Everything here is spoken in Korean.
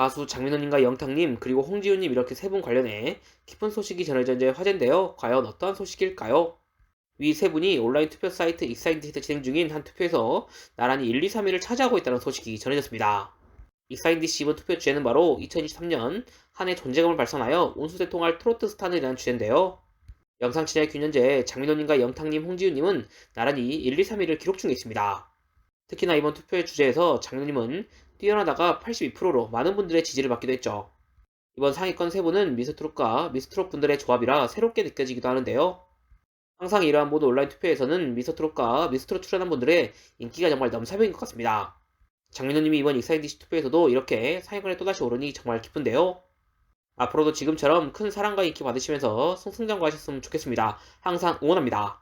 가수 장민호님과 영탁님 그리고 홍지훈님 이렇게 세 분 관련해 깊은 소식이 전해져 이제 화제인데요. 과연 어떠한 소식일까요? 위 세 분이 온라인 투표 사이트 익사인디에서 진행 중인 한 투표에서 나란히 1, 2, 3위를 차지하고 있다는 소식이 전해졌습니다. 익사인디시 이번 투표 주제는 바로 2023년 한 해 존재감을 발산하여 온수대 통할 트로트 스타에 대한 주제인데요. 영상 진행 균현재 장민호님과 영탁님, 홍지훈님은 나란히 1, 2, 3위를 기록 중에 있습니다. 특히나 이번 투표의 주제에서 장민호님은 뛰어나다가 82%로 많은 분들의 지지를 받기도 했죠. 이번 상위권 세 분은 미스트롯과 미스트롯 분들의 조합이라 새롭게 느껴지기도 하는데요. 항상 이러한 모든 온라인 투표에서는 미스트롯과 미스트롯 출연한 분들의 인기가 정말 넘사벽인 것 같습니다. 장민호님이 이번 익사이디시 투표에서도 이렇게 상위권에 또다시 오르니 정말 기쁜데요. 앞으로도 지금처럼 큰 사랑과 인기 받으시면서 승승장구하셨으면 좋겠습니다. 항상 응원합니다.